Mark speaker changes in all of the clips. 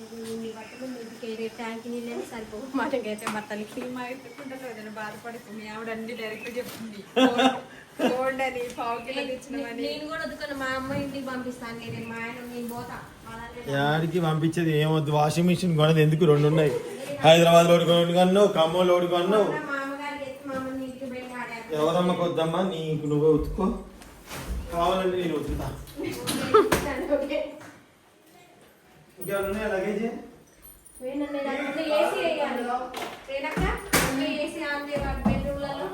Speaker 1: ఇన్ని బట్టలు నీటికి ట్యాంక్ నీళ్ళని సరిపోవు. మనకైతే బట్టలకి
Speaker 2: మా ఎత్తుకుంటారు ఏదైనా బాధపడుతుంది. మీ ఆవిడ అన్ని డైరెక్ట్ చెప్తుంది. గోల్డ్ అని పావు కిలో తెచ్చినవని
Speaker 1: నేను కూడా వద్దుకొని మా అమ్మ ఇంటికి పంపిస్తాను. నేను మా ఆయన నేను పోతా. అలానే
Speaker 3: యాడికి పంపించేది ఏమొద్దు. వాషింగ్ మిషన్ కొనది ఎందుకు? రెండు ఉన్నాయి. హైదరాబాద్లో ఒకటి కొన్నావు ఖమ్మంలో ఒకటి కొన్నావు. ఎవరమ్మకి వద్దమ్మా నీకు నువ్వే ఉతుకో. కావాలంటే నేను ఉతుకుతా. ఇంకేమైనా ఉన్నాయా లగేజ్
Speaker 1: ఏసీ వేయాలి. వేణక్క ఇంకా ఏసీ ఆన్ చేయాలి బెడ్రూమ్లలో.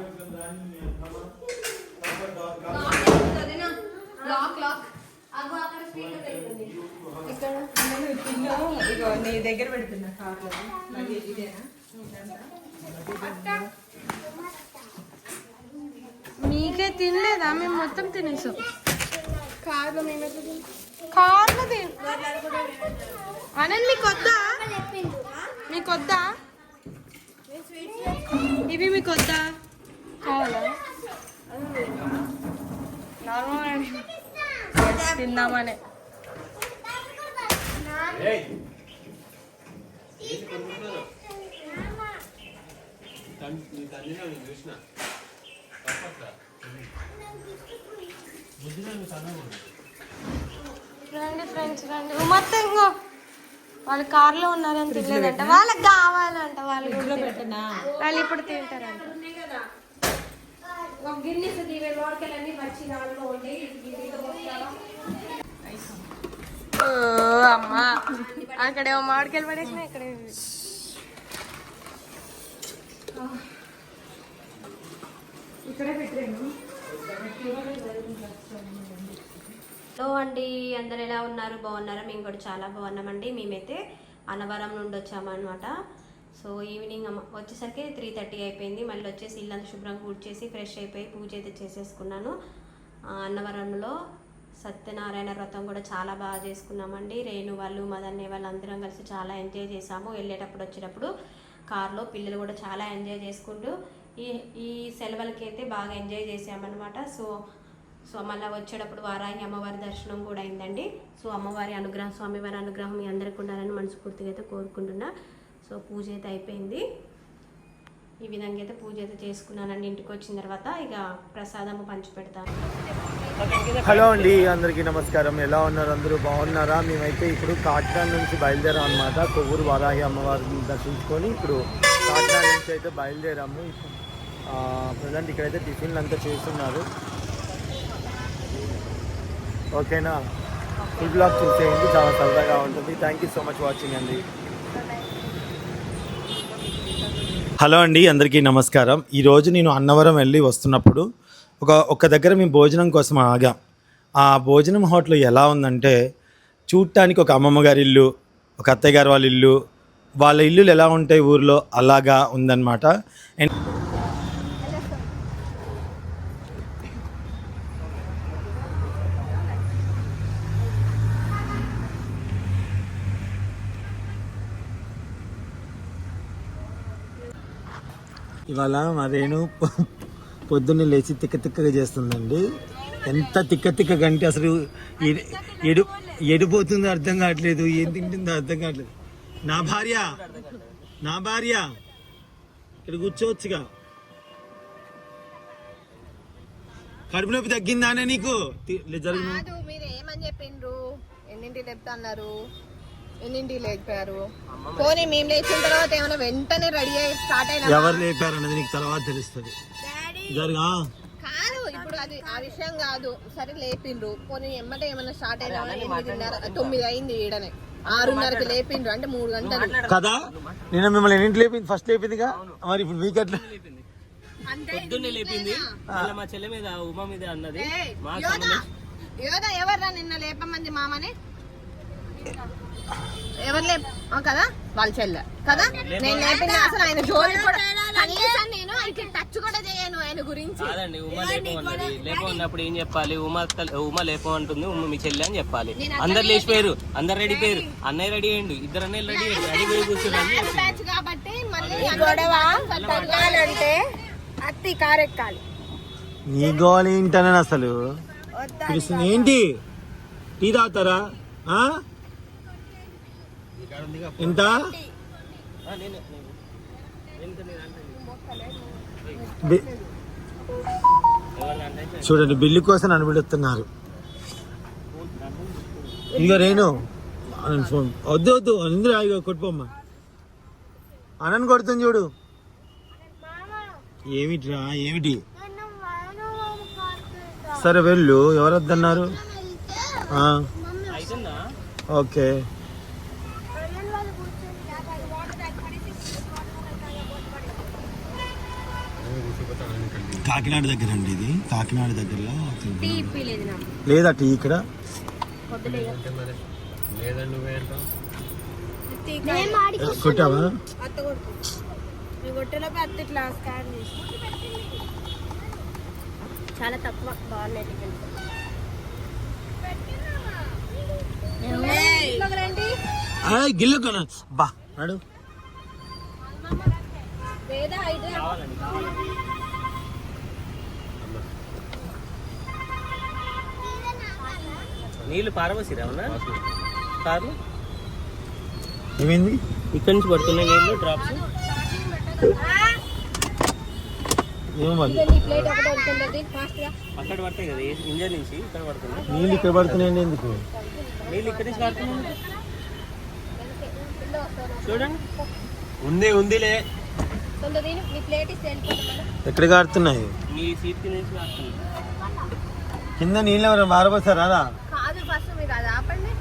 Speaker 1: లాక్ ఇక్కడ
Speaker 2: ఇగో నీ దగ్గర పెడుతున్నా కార్లో?
Speaker 4: మీకే తినలేదా? మేము మొత్తం తినేసాం.
Speaker 1: కార్లో మేము
Speaker 4: కార్లది అనండి మీకు వద్దా మీకు వద్దా ఇవి మీకు వద్దా కావాలా? నార్మల్ తిందామనే. రండి ఫ్రెండ్స్ రండి. ఉమ్మత్త ఇంకో. వాళ్ళు కార్లో ఉన్నారని తినలేదంట. వాళ్ళకి కావాలంట వాళ్ళు వాళ్ళు ఇప్పుడు తింటారంట. అమ్మా. అక్కడేమో మామిడికాయలు పడేసిన ఇక్కడ
Speaker 2: ఇక్కడే పెట్టాను
Speaker 1: హలో అండి అందరు ఎలా ఉన్నారు? బాగున్నారా? మేము కూడా చాలా బాగున్నామండి. మేమైతే అన్నవరం నుండి వచ్చామన్నమాట. సో ఈవినింగ్ అమ్మ- వచ్చేసరికి త్రీ థర్టీ అయిపోయింది. మళ్ళీ వచ్చేసి ఇల్లంతా శుభ్రంగా కూర్చేసి ఫ్రెష్ అయిపోయి పూజ అయితే చేసేసుకున్నాను. అన్నవరంలో సత్యనారాయణ వ్రతం కూడా చాలా బాగా చేసుకున్నామండి. రేణు వాళ్ళు మదన్నే వాళ్ళు అందరం కలిసి చాలా ఎంజాయ్ చేసాము. వెళ్ళేటప్పుడు వచ్చేటప్పుడు కార్లో పిల్లలు కూడా చాలా ఎంజాయ్ చేసుకుంటూ ఈ ఈ సెలవులకి అయితే బాగా ఎంజాయ్ చేసామన్నమాట. సో సో మళ్ళీ వచ్చేటప్పుడు వారాయి అమ్మవారి దర్శనం కూడా అయిందండి. సో అమ్మవారి అనుగ్రహం స్వామివారి అనుగ్రహం మీ అందరికి ఉండాలని మనస్ఫూర్తిగా అయితే కోరుకుంటున్నా. సో పూజ అయితే అయిపోయింది. ఈ విధంగా అయితే పూజ అయితే చేసుకున్నానండి. ఇంటికి వచ్చిన తర్వాత ఇక ప్రసాదము పంచిపెడతాను.
Speaker 3: హలో అండి అందరికీ నమస్కారం. ఎలా ఉన్నారు? అందరూ బాగున్నారా? మేమైతే ఇప్పుడు కాకినాడ నుంచి బయలుదేరాం అనమాట కొవ్వూరు వారాహి అమ్మవారిని దర్శించుకొని ఇప్పుడు కాకినాడ నుంచి అయితే బయలుదేరాము. ప్రజెంట్ ఇక్కడైతే టిఫిన్లు అంతా చేస్తున్నారు. ఓకేనా? ఫుడ్ బ్లాగ్ చూసేయండి చాలా సరదాగా ఉంటుంది. Thank you so much watching అండి. హలో అండి అందరికీ నమస్కారం. ఈరోజు నేను అన్నవరం వెళ్ళి వస్తున్నప్పుడు ఒక ఒక దగ్గర మేము భోజనం కోసం ఆగాం. ఆ భోజనం హోటల్ ఎలా ఉందంటే చూడటానికి ఒక అమ్మమ్మ గారి ఇల్లు ఒక అత్తయ్య గారు వాళ్ళ ఇల్లు వాళ్ళ ఇల్లులు ఎలా ఉంటాయి ఊర్లో అలాగా ఉందన్నమాట. అండ్ ఇవాళ మా రేణు పొ- పొద్దున్నే లేచి తిక్క తిక్కగా చేస్తుందండి. ఎంత తిక్క తిక్కగా అంటే అసలు ఎడు- ఎడు ఎడిపోతుందో అర్థం కావట్లేదు. ఏం తింటుందో అర్థం కావట్లేదు. నా భార్య నా భార్య ఇక్కడ కూర్చోవచ్చుగా. కడుపు నొప్పి తగ్గిందానే నీకు? తి- లే, జరుగు. నువ్వు.
Speaker 5: చెప్తా అన్నారు ఏమని చెప్పిండ్రు ఎన్నింటి లేపుతున్నారు ఎన్నింటి లేపారు పోనీ మేము లేచిన తర్వాత ఏమైనా వెంటనే రెడీ అయ్యి స్టార్ట్ అయినా
Speaker 3: ఎవరు లేపారు అన్నది నీకు తర్వాత తెలుస్తుంది. జరుగా?
Speaker 5: కాదు ఇప్పుడు అది ఆ విషయం కాదు. సరే లేపిండ్రు. పోనీ ఎమ్మటే ఏమైనా స్టార్ట్ అయినా ఎనిమిదిన్నర తొమ్మిది అయింది ఈడనే. ఆరున్నరకి లేపిండ్రు అంటే మూడు గంటలు.
Speaker 3: కదా? నేను మిమ్మల్ని ఎన్నింటి లేపింది? ఫస్ట్ లేపిందిగా మరి ఇప్పుడు మీకు ఎట్లా?
Speaker 6: పొద్దున్నే లేపింది. మా చెల్లె మీద ఉమా మీద అన్నది.
Speaker 5: యోధా ఎవర్రా నిన్న లేపమంది మామని? ఎవరు ఆ, కదా? వాళ్ళ చెల్లె. కదా? నేను అసలు ఆయన జోలి కూడా కనీసం నేను ఆయనకి టచ్ కూడా చేయను ఆయన గురించి.
Speaker 6: కాదండి ఉమా లేపమన్నప్పుడు ఏం చెప్పాలి? ఉమా ఉమా లేపమంటుంది ఉమ్మ మీ చెల్లె అని చెప్పాలి. అందరు లేచిపోయారు అందరు రెడీ పోయారు. అన్నయ్య రెడీ అయ్యిండు ఇద్దరు అన్నయ్య రెడీ అయ్యారు. రెడీ పోయి కూర్చున్నారు
Speaker 5: బ్యాచ్ కాబట్టి మళ్ళీ గొడవ. తగ్గాలంటే అత్తి కారెక్కాలి.
Speaker 3: నీ గోల్ ఏంటని అసలు. ఏంటి? టీ తాగుతారా? ఆ? ఎంత చూడండి బిల్లు కోసం నన్ను పిలుస్తున్నారు. ఇదిగో రేణు అనంత్ ఫోన్. వద్దు వద్దు ఇందులో ఇగో కొట్టుకోమ్మా. అనని కొడుతుంది చూడు. ఏమిట్రా ఏమిటి? సరే వెళ్ళు
Speaker 6: ఎవరొద్దన్నారు?
Speaker 3: ఓకే. కాకినాడ దగ్గర అండి ఇది. కాకినాడ దగ్గరలో లేదా టీ ఇక్కడ? కొట్టావా?
Speaker 1: చాలా తక్కువ బాగున్నాయి
Speaker 3: గిల్లు బా నడు
Speaker 6: నీళ్ళు పారవసిరా అవునా కార్లు?
Speaker 3: ఏమైంది?
Speaker 6: ఇక్కడి నుంచి పడుతున్నాయి నీళ్ళు డ్రాప్స్ అక్కడ పడతాయి కదా ఇంజన్ నుంచి ఇక్కడ పడుతున్నాయి.
Speaker 3: నీళ్ళు ఇక్కడ పడుతున్నాయండి ఎందుకు?
Speaker 6: నీళ్ళు ఇక్కడి నుంచి పడుతున్నాయి చూడండి.
Speaker 3: ఉంది ఉందిలే. ఎక్కడ కాడుతున్నాయి
Speaker 6: మీ సీట్ కింద నుంచి
Speaker 3: కింద నీళ్ళు ఎవరు మారబోసారా
Speaker 4: కాదు అది ఆపండి.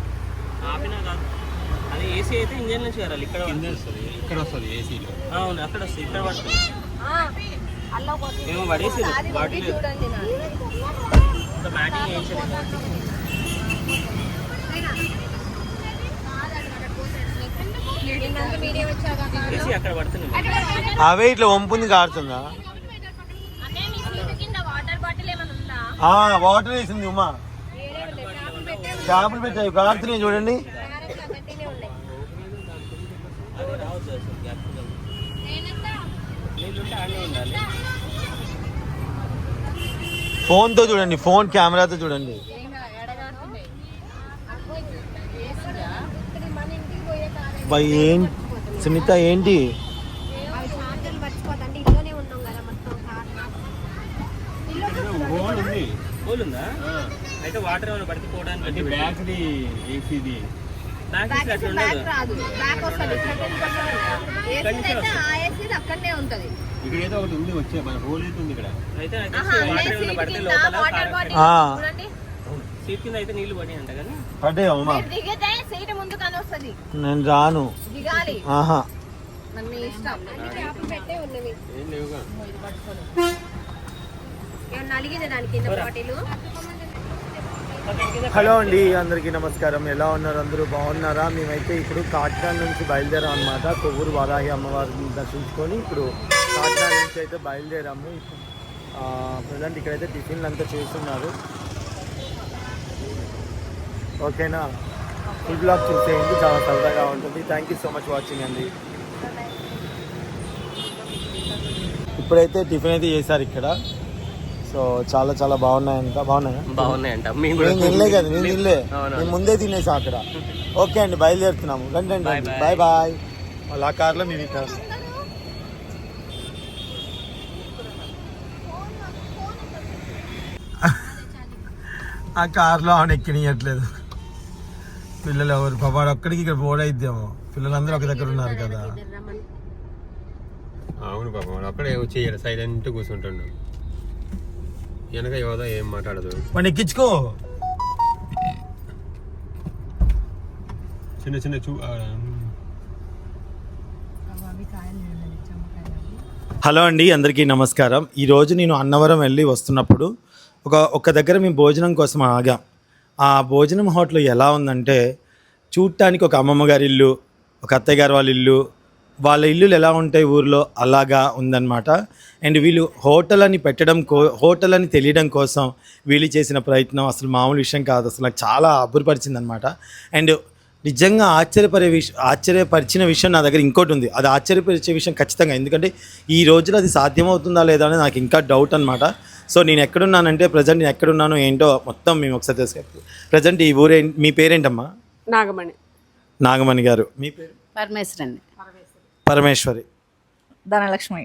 Speaker 6: ఆపినా కాదు. అది ఏసీ అయితే ఇంజన్ నుంచి వరాలి ఇక్కడ వస్తుంది.
Speaker 3: ఇక్కడ వస్తుంది ఏసీలో
Speaker 6: అవును అక్కడ వస్తుంది ఇక్కడ పడుతుంది.
Speaker 4: అల్లా పోతుంది
Speaker 6: ఏమో పడేసి బాటిల్
Speaker 4: చూడండి
Speaker 6: బ్యాటింగ్ వేయించలేదు
Speaker 4: నిన్నంత మీడియం వచ్చాక
Speaker 6: ఏసీ అక్కడ పడుతుంది.
Speaker 3: అవే ఇట్లా వంపుంది కారుతుందా?
Speaker 4: కింద వాటర్ బాటిల్ ఏమైనా ఉందా?
Speaker 3: ఆ వాటర్ వేసింది ఉమా. చేపలు పెట్టాయి కారుతున్నాయి చూడండి. ఫోన్తో చూడండి ఫోన్ కెమెరాతో చూడండి. ఏం సునీత ఏంటి
Speaker 1: అవి చార్జర్లు మర్చిపోతాండి ఇంట్లోనే ఉన్నాం కదా మొత్తం కార్
Speaker 6: కూల్ ఉందా అయితే వాటర్ ఏమైనా పడితే పోవడానికి
Speaker 7: బ్యాక్ది ఏసీది
Speaker 6: బ్యాక్
Speaker 4: రాదు. బ్యాక్ వస్తుంది. ఆ ఏసీ అక్కడనే ఉంటది.
Speaker 7: ఇక్కడ ఏదో ఒకటి ఉంది వచ్చే మన హోల్ అయితే ఉంది ఇక్కడ.
Speaker 6: అయితే నాకు తెలిసి వాటర్ ఏమైనా పడితే లోపల
Speaker 4: వాటర్ బాటిల్
Speaker 3: ఆ,
Speaker 4: చూడండి.
Speaker 6: సీట్ కింద అయితే నీళ్ళు పడి అంట కానీ
Speaker 4: దిగితే సీట్ ముందు
Speaker 3: నేను రాను.
Speaker 4: దిగాలి.
Speaker 3: ఆహా.
Speaker 4: మరి మీ ఇష్టం.
Speaker 1: పెట్టే ఉన్నవి.
Speaker 7: ఏం లేవుగా.
Speaker 1: ఏమన్నా అలిగింది దాని కింద బాటిల్?
Speaker 3: హలో అండి అందరికీ నమస్కారం. ఎలా ఉన్నారు? అందరూ బాగున్నారా? మేమైతే ఇప్పుడు కాకినాడ నుంచి బయలుదేరాం అనమాట కొవ్వూరు వారాహి అమ్మవారిని దర్శించుకొని ఇప్పుడు కాకినాడ నుంచి అయితే బయలుదేరాము. ప్రజెంట్ ఇక్కడైతే టిఫిన్లు అంతా చేస్తున్నారు. ఓకేనా? ఫుడ్ బ్లాగ్ చూసేయండి. చాలా సరదాగా ఉంటుంది. Thank you so much watching అండి. ఇప్పుడైతే టిఫిన్ అయితే చేశారు ఇక్కడ. సో చాలా చాలా బాగున్నాయంట. బాగున్నాయా?
Speaker 6: బాగున్నాయంట. మేము కూడా
Speaker 3: నేను తినలే కదా నేను తినలే. నేను ముందే తినేసా అక్కడ. ఓకే అండి బయలుదేరుతున్నాము. రండి
Speaker 6: bye.
Speaker 3: Bye bye. వాళ్ళ ఆ కార్లో మేము ఇక్కడ ఆ కార్లో ఆమె ఎక్కనియట్లేదు. పిల్లలు ఎవరు? పాప ఒక్కడికి ఇక్కడ బోర్డు అయిద్దేమో. పిల్లలందరూ ఒక దగ్గర ఉన్నారు కదా.
Speaker 7: అవును పాపం అక్కడే వచ్చేయాలి సైలెంట్ కూర్చుంటుండు. వెనక యోధ ఏం మాట్లాడదు.
Speaker 3: వాడిని ఎక్కించుకో.
Speaker 7: చిన్న చిన్న చూ ఆ,
Speaker 3: హలో అండి అందరికీ నమస్కారం. ఈరోజు నేను అన్నవరం వెళ్ళి వస్తున్నప్పుడు ఒక ఒక దగ్గర మేము భోజనం కోసం ఆగాం. ఆ భోజనం హోటల్ ఎలా ఉందంటే చూడటానికి ఒక అమ్మమ్మ గారి ఇల్లు ఒక అత్తయ్య గారి వాళ్ళ ఇల్లు వాళ్ళ ఇల్లులు ఎలా ఉంటాయి ఊర్లో అలాగా ఉందన్నమాట. అండ్ వీళ్ళు హోటల్ అని పెట్టడం కో హోటల్ అని తెలియడం కోసం వీళ్ళు చేసిన ప్రయత్నం అసలు మామూలు విషయం కాదు. అసలు నాకు చాలా అబ్బురపరిచింది అనమాట అండ్ నిజంగా ఆశ్చర్యపడే విషయం ఆశ్చర్యపరిచిన విషయం నా దగ్గర ఇంకోటి ఉంది. అది ఆశ్చర్యపరిచే విషయం ఖచ్చితంగా. ఎందుకంటే ఈ రోజులో అది సాధ్యమవుతుందా లేదా అనేది నాకు ఇంకా డౌట్ అనమాట సో నేను ఎక్కడున్నానంటే ప్రజెంట్ నేను ఎక్కడున్నానో ఏంటో మొత్తం మేము ఒకసారి తెలుసు ప్రజెంట్ ఈ ఊరే మీ పేరేంటమ్మా?
Speaker 8: నాగమణి.
Speaker 3: నాగమణి గారు. మీ పేరు?
Speaker 8: పరమేశ్వరండి.
Speaker 3: పరమేశ్వరి.
Speaker 8: ధనలక్ష్మి.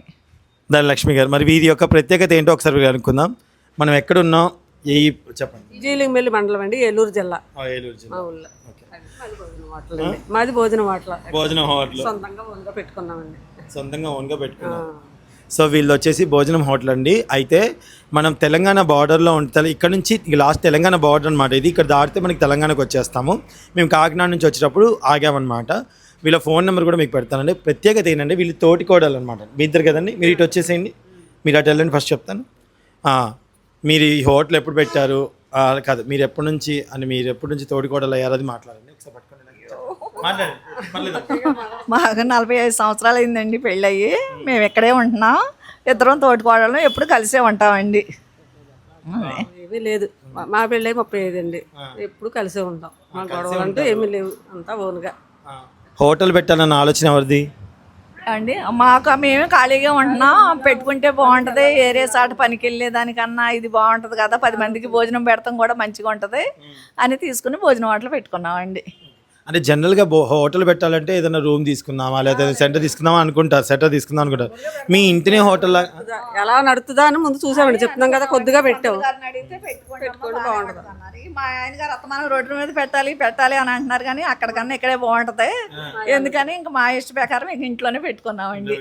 Speaker 3: ధనలక్ష్మి గారు. మరి వీరి యొక్క ప్రత్యేకత ఏంటో ఒకసారి అనుకుందాం. మనం ఎక్కడున్నాం? ఏ చెప్పండి.
Speaker 9: జీలింగమెల్లి మండలం అండి ఏలూరు జిల్లా.
Speaker 3: ఏలూరు జిల్లా.
Speaker 9: భోజనం హోటల్ మాది భోజనం హోటల్.
Speaker 3: భోజనం హోటల్.
Speaker 9: సొంతంగా ఓన్గా పెట్టుకున్నామండి.
Speaker 3: సొంతంగా ఓన్గా పెట్టుకున్నాం. సో వీళ్ళు వచ్చేసి భోజనం హోటల్ అండి. అయితే మనం తెలంగాణ బార్డర్లో ఉంటుంది ఇక్కడ నుంచి లాస్ట్ తెలంగాణ బార్డర్ అనమాట ఇది ఇక్కడ దాటితే మనకి తెలంగాణకు వచ్చేస్తాము. మేము కాకినాడ నుంచి వచ్చేటప్పుడు ఆగామన్నమాట. వీళ్ళ ఫోన్ నెంబర్ కూడా మీకు పెడతానండి. ప్రత్యేకత ఏంటంటే వీళ్ళు తోటి కోడలు అనమాట మీ ఇద్దరు కదండి మీరు ఇటు వచ్చేసేయండి. మీరు అటు వెళ్ళండి ఫస్ట్ చెప్తాను. ఆ, మీరు ఈ హోటల్ ఎప్పుడు పెట్టారు? ఆ, కాదు మీరు ఎప్పటి నుంచి అని మీరు ఎప్పటి నుంచి తోటి కోడలు అయ్యారు అది మాట్లాడండి. ఒకసారి పట్టుకోండి.
Speaker 8: మాకు నలభై ఐదు సంవత్సరాలు అయిందండి పెళ్ళయ్యి. మేము ఇక్కడే ఉంటున్నాం. ఇద్దరం తోటికోడలు ఎప్పుడు కలిసే ఉంటామండి.
Speaker 9: ఏమీ లేదు. మా- మా పెళ్ళి ముప్పై ఐదు అండి. ఎప్పుడు కలిసే ఉంటాం. మా గొడవలు అంటూ ఏమీ లేవు. అంతా ఓన్గా.
Speaker 3: హోటల్ పెట్టాలన్న ఆలోచన ఎవరిది?
Speaker 8: అండి మాకు మేము ఖాళీగా ఉంటున్నాం. పెట్టుకుంటే బాగుంటుంది. ఏరే సాట పనికి వెళ్ళేదానికన్నా ఇది బాగుంటుంది కదా. పది మందికి భోజనం పెడతాం కూడా మంచిగా ఉంటుంది అని తీసుకుని భోజనం హోటల్ పెట్టుకున్నామండి.
Speaker 3: అంటే జనరల్గా బో హోటల్ పెట్టాలంటే ఏదైనా రూమ్ తీసుకుందామా లేదా సెంటర్ తీసుకుందామా అనుకుంటారు సెంటర్ తీసుకుందాం అనుకుంటారు మీ ఇంటినే హోటల్
Speaker 9: ఎలా నడుతుందా అని ముందు చూసామండి. చెప్తున్నాం కదా కొద్దిగా పెట్టాం
Speaker 8: అడిగితే పెట్టుకోండి బాగుంటుంది. మా ఆయన గారు అత్తమానం రోడ్డు మీద పెట్టాలి పెట్టాలి అని అంటున్నారు కానీ అక్కడికన్నా ఇక్కడే బాగుంటది. ఎందుకని ఇంకా మా ఇష్ట ప్రకారం ఇంక ఇంట్లోనే పెట్టుకున్నామండి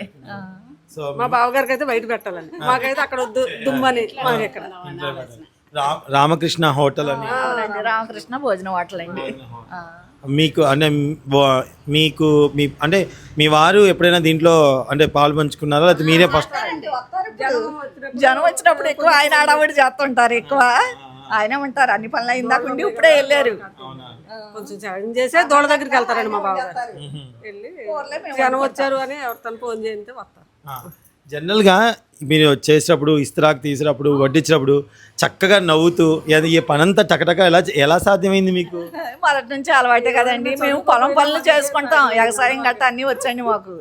Speaker 9: మా బావగారికి అయితే బయట పెట్టాలండి. మాకైతే అక్కడ వద్దు దుమ్మని మాకు ఇక్కడ.
Speaker 3: రా- రామకృష్ణ హోటల్ అని.
Speaker 8: రామకృష్ణ భోజనం హోటల్ అండి.
Speaker 3: మీకు అంటే మీకు మీ అంటే మీ వారు ఎప్పుడైనా దీంట్లో అంటే పాలు పంచుకున్నారా? లేకపోతే మీరే ఫస్ట్
Speaker 8: జనం వచ్చినప్పుడు ఎక్కువ ఆయన ఆడవాడి చేస్తుంటారు ఎక్కువ. ఆయనే ఉంటారు. అన్ని పనులు అయిందాక ఉండి ఇప్పుడే వెళ్ళారు.
Speaker 9: కొంచెం సాయం చేసే దోడ దగ్గరికి వెళ్తారండి మా బావగారు. వెళ్ళి జనం వచ్చారు అని ఎవరితో ఫోన్ చేయంతే వస్తారు.
Speaker 3: జనరల్గా మీరు చేసేటప్పుడు ఇస్త్రాక్ తీసినప్పుడు వడ్డించినప్పుడు చక్కగా నవ్వుతూ అది ఈ పనంతా టకటక ఎలా ఎలా సాధ్యమైంది మీకు?
Speaker 8: మొదటి నుంచి అలవాటే కదండి. మేము పొలం పనులు చేసుకుంటాం. వ్యవసాయం గట్ట అన్నీ వచ్చండి మాకు.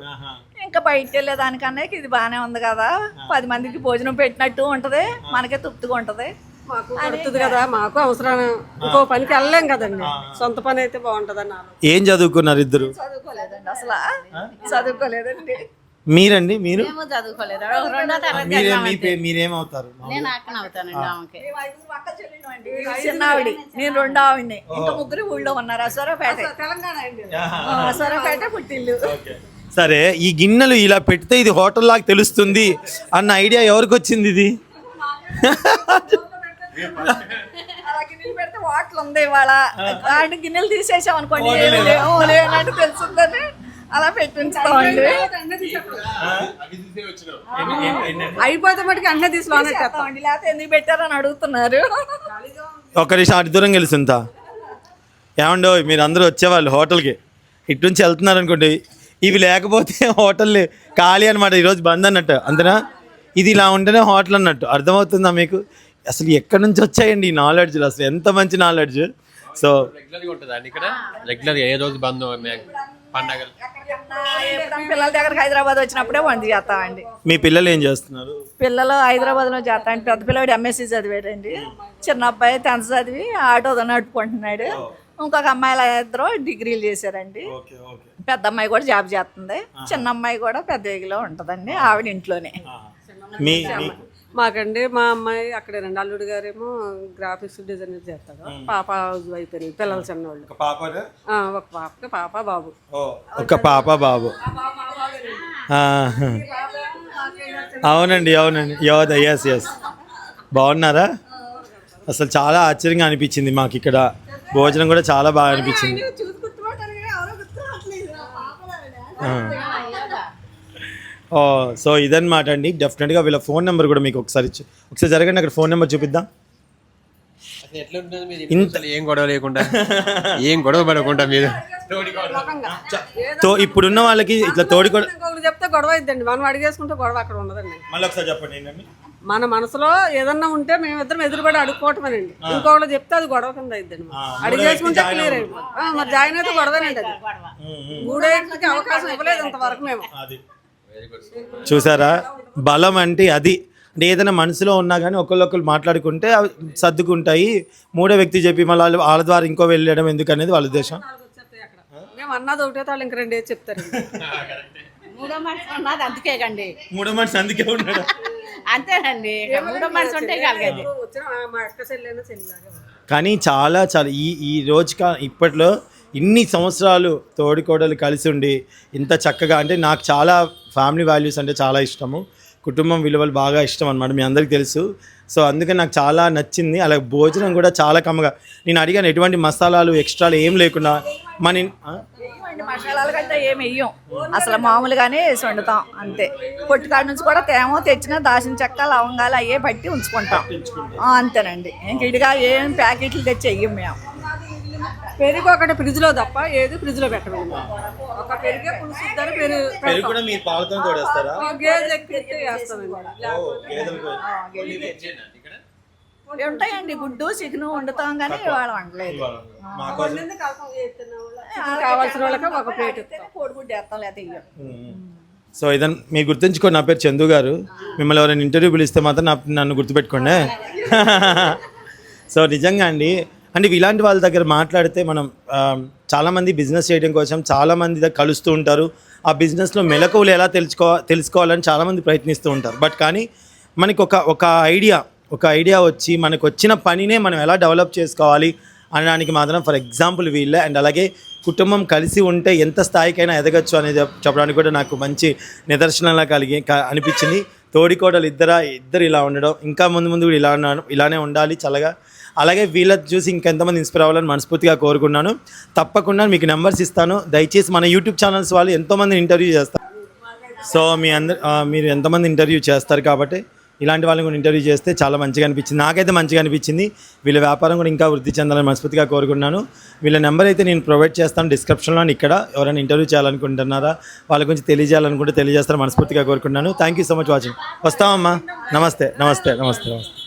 Speaker 8: ఇంకా బయటికి వెళ్ళేదానికన్నా ఇది బాగానే ఉంది కదా. పది మందికి భోజనం పెట్టినట్టు ఉంటది. మనకే తృప్తిగా ఉంటది.
Speaker 9: మాకు పడుతుంది కదా. మాకు అవసరం. ఇంకో పనికి వెళ్ళలేం కదండి. సొంత పని అయితే బాగుంటుందని ఆలోచన
Speaker 3: ఏం చదువుకున్నారు ఇద్దరు?
Speaker 8: చదువుకోలేదండి అసలు. చదువుకోలేదండి.
Speaker 3: మీరండి మీరు?
Speaker 8: చదువుకోలేదు.
Speaker 3: మీరే మీ పే- మీరేమవుతారు?
Speaker 8: నేను అక్కన అవుతానండి ఆమెకి చిన్న ఆవిడ. నేను రెండో ఆవిడని. ఇంకా ముగ్గురు ఊళ్ళో ఉన్నారు. అసూరపేట అసూరపేట పుట్టిల్లు.
Speaker 3: సరే ఈ గిన్నెలు ఇలా పెడితే ఇది హోటల్ లాగా తెలుస్తుంది అన్న ఐడియా ఎవరికి వచ్చింది ఇది?
Speaker 8: అలా గిన్నెలు పెడితే వాటర్ ఉంది ఇవాళ. ఆయన గిన్నెలు తీసేసాం అనుకోండి ఏమి లేవు లేనట్టు తెలుస్తుందని అలా పెట్టించుకోండి
Speaker 9: అయిపోతే మటుకు అన్నీ తీసి లోనే
Speaker 8: చేస్తామండి లేకపోతే ఎందుకు పెట్టారని అడుగుతున్నారు?
Speaker 3: ఒక నిమిషం అటు దూరం గెలుస్తుందా ఏమండో మీరు అందరూ వచ్చేవాళ్ళు హోటల్కి. ఇటు నుంచి వెళ్తున్నారు అనుకోండి ఇవి లేకపోతే హోటల్ ఖాళీ అనమాట ఈరోజు బంద్ అన్నట్టు అంతేనా? ఇది ఇలా ఉంటేనే హోటల్ అన్నట్టు. అర్థమవుతుందా మీకు? అసలు ఎక్కడి నుంచి వచ్చాయండి ఈ నాలెడ్జ్లు అసలు ఎంత మంచి నాలెడ్జ్ సో
Speaker 7: రెగ్యులర్గా ఉంటుందండి ఇక్కడ? రెగ్యులర్ ఏ రోజు బంద్? పండగలు.
Speaker 8: పిల్లల దగ్గరకు హైదరాబాద్ వచ్చినప్పుడే వంట చేస్తామండి.
Speaker 3: మీ పిల్లలు ఏం చేస్తున్నారు?
Speaker 8: పిల్లలు హైదరాబాద్లో చేస్తాండి పెద్ద పిల్లవాడు ఎంఎస్సీ చదివాడండి. చిన్న అబ్బాయి టెన్త్ చదివి ఆటో నడుపుకుంటున్నాడు. ఇంకొక అమ్మాయిల ఇద్దరు డిగ్రీలు చేశారండి.
Speaker 3: Okay okay.
Speaker 8: పెద్ద అమ్మాయి కూడా జాబ్ చేస్తుంది. చిన్న అమ్మాయి కూడా పెద్ద ఏగిలో ఉంటుందండి. ఆవిడ ఇంట్లోనే.
Speaker 3: మీ మీ-
Speaker 9: మాకండి మా అమ్మాయి అక్కడేనండి అల్లుడు గారేమో గ్రాఫిక్స్ డిజైనర్ చేస్తాడు. పాప హౌస్ వైఫ్ అయిపోయింది పిల్లలు చిన్నవాళ్ళు.
Speaker 3: ఒక పాపనా?
Speaker 9: ఆ, ఒక పాపకి పాప బాబు.
Speaker 3: ఓ, ఒక పాప బాబు. ఆ, అవునండి అవునండి. యోద ఎస్ ఎస్ బాగున్నారా? అసలు చాలా ఆశ్చర్యంగా అనిపించింది మాకు ఇక్కడ. భోజనం కూడా చాలా బాగా అనిపించింది. సో ఇదన్నమాట అండి. డెఫినెట్గా వీళ్ళ ఫోన్ నెంబర్ కూడా మీకు ఒకసారి ఇచ్చి ఒకసారి జరగండి అక్కడ ఫోన్ నెంబర్ చూపిద్దాం.
Speaker 7: అసలు ఎట్లా ఉంటుంది మీరు ఇంత ఏం గొడవ లేకుండా? ఏం గొడవ పడకుండా మీరు?
Speaker 3: తో ఇప్పుడున్న వాళ్ళకి ఇట్లా తోడి
Speaker 9: చెప్తే గొడవ అయిద్దండి. మనం అడిగేసుకుంటే గొడవ అక్కడ ఉండదండి.
Speaker 3: మళ్ళీ ఒకసారి చెప్పండి ఏంటండి?
Speaker 9: మన మనసులో ఏదన్నా ఉంటే మేమిద్దరం ఎదురుపడి అడుక్కోవటమేనండి. ఇంకొకరు చెప్తే అది గొడవ కింద అయిద్దండి. అడిగేసుకుంటే క్లియర్ అయిపోయింది ఆ, మరి జాయిన్ అయితే గొడవనండి అది. మూడేళ్ళకి అవకాశం ఇవ్వలేదు ఇంతవరకు మేము.
Speaker 3: అది. చూసారా? బలం అంటే అది. అంటే ఏదైనా మనసులో ఉన్నా కానీ ఒకళ్ళొకళ్ళు మాట్లాడుకుంటే అవి సర్దుకుంటాయి. మూడో వ్యక్తి చెప్పి మళ్ళీ వాళ్ళ వాళ్ళ ద్వారా ఇంకో వెళ్ళడం ఎందుకు అనేది వాళ్ళ ఉద్దేశం.
Speaker 9: మేము అన్నది ఒకటే వాళ్ళు ఇంక రెండేది చెప్తారు.
Speaker 8: మూడో మనిషి ఉన్నది అందుకే కండి.
Speaker 3: మూడో మనిషి అందుకే ఉన్నాడు.
Speaker 8: అంతేనండి. మూడో మనిషి ఉంటే కలగదు
Speaker 3: కానీ చాలా చాలా ఈ ఈ రోజు కా ఇప్పట్లో ఇన్ని సంవత్సరాలు తోడికోడలు కలిసి ఉండి ఇంత చక్కగా అంటే నాకు చాలా ఫ్యామిలీ వాల్యూస్ అంటే చాలా ఇష్టము. కుటుంబం విలువలు బాగా ఇష్టం అనమాట మీ అందరికీ తెలుసు. సో అందుకని నాకు చాలా నచ్చింది. అలాగే భోజనం కూడా చాలా కమ్మగా. నేను అడిగాను ఎటువంటి మసాలాలు ఎక్స్ట్రాలు ఏం లేకుండా? మన?
Speaker 8: మసాలాల కంటే ఏమి వెయ్యం. అసలు మామూలుగానే వేసి వండుతాం అంతే. పొట్టుకాడ నుంచి కూడా తేమో తెచ్చిన దాచిన చెక్క లవంగాలు అయ్యే పట్టి ఉంచుకుంటాం. అంతేనండి. ఇంక ఇడిగా ఏం ప్యాకెట్లు తెచ్చి వెయ్యం మేము.
Speaker 9: పెరుగు ఒకటి ఫ్రిడ్జ్లో తప్ప ఏది ఫ్రిడ్జ్లో పెట్టలేదు ఒక పెరిగే పులుసు ఇద్దరు పెరుగు
Speaker 3: పెరుగు కూడా మీరు పాలతో తోడేస్తారా
Speaker 9: గేదె ఎక్కితే వేస్తామండి.
Speaker 8: ఇవి ఉంటాయండి గుడ్డు చికెన్ వండుతాం కానీ ఇవాళ వండలేదు.
Speaker 9: కావాల్సిన వాళ్ళకి ఒక ప్లేట్
Speaker 8: కోడిగుడ్డు వేస్తాం లేదా
Speaker 3: సో ఇదని మీరు గుర్తుంచుకోండి నా పేరు చందు గారు. మిమ్మల్ని ఎవరైనా ఇంటర్వ్యూ పిలిస్తే మాత్రం నా నన్ను గుర్తుపెట్టుకోండి. సో నిజంగా అండి అంటే ఇలాంటి వాళ్ళ దగ్గర మాట్లాడితే మనం చాలామంది బిజినెస్ చేయడం కోసం చాలామంది కలుస్తూ ఉంటారు. ఆ బిజినెస్లో మెలకువలు ఎలా తెలుసుకో తెలుసుకోవాలని చాలామంది ప్రయత్నిస్తూ ఉంటారు. బట్ కానీ మనకి ఒక ఒక ఐడియా ఒక ఐడియా వచ్చి మనకు వచ్చిన పనినే మనం ఎలా డెవలప్ చేసుకోవాలి అనడానికి మాత్రం ఫర్ ఎగ్జాంపుల్ వీళ్ళే. అండ్ అలాగే కుటుంబం కలిసి ఉంటే ఎంత స్థాయికైనా ఎదగచ్చు అనేది చెప్పడానికి కూడా నాకు మంచి నిదర్శనంలా కలిగి అనిపించింది. తోడికోడలు ఇద్దర ఇద్దరు ఇలా ఉండడం ఇంకా ముందు ముందు కూడా ఇలా ఉన్నాను ఇలానే ఉండాలి చల్లగా. అలాగే వీళ్ళ చూసి ఇంకెంతమంది ఇన్స్పైర్ అవ్వాలని మనస్ఫూర్తిగా కోరుకున్నాను తప్పకుండా మీకు నెంబర్స్ ఇస్తాను. దయచేసి మన యూట్యూబ్ ఛానల్స్ వాళ్ళు ఎంతోమంది ఇంటర్వ్యూ చేస్తారు. సో మీ అందరు మీరు ఎంతమంది ఇంటర్వ్యూ చేస్తారు కాబట్టి ఇలాంటి వాళ్ళని కూడా ఇంటర్వ్యూ చేస్తే చాలా మంచిగా అనిపించింది. నాకైతే మంచిగా అనిపించింది. వీళ్ళ వ్యాపారం కూడా ఇంకా వృద్ధి చెందాలని మనస్ఫూర్తిగా కోరుకున్నాను వీళ్ళ నెంబర్ అయితే నేను ప్రొవైడ్ చేస్తాను డిస్క్రిప్షన్లో ఇక్కడ. ఎవరైనా ఇంటర్వ్యూ చేయాలనుకుంటున్నారా? వాళ్ళ గురించి తెలియజేయాలనుకుంటే తెలియజేస్తాను మనస్ఫూర్తిగా కోరుకున్నాను thank you so much watching వస్తామమ్మా నమస్తే నమస్తే నమస్తే నమస్తే.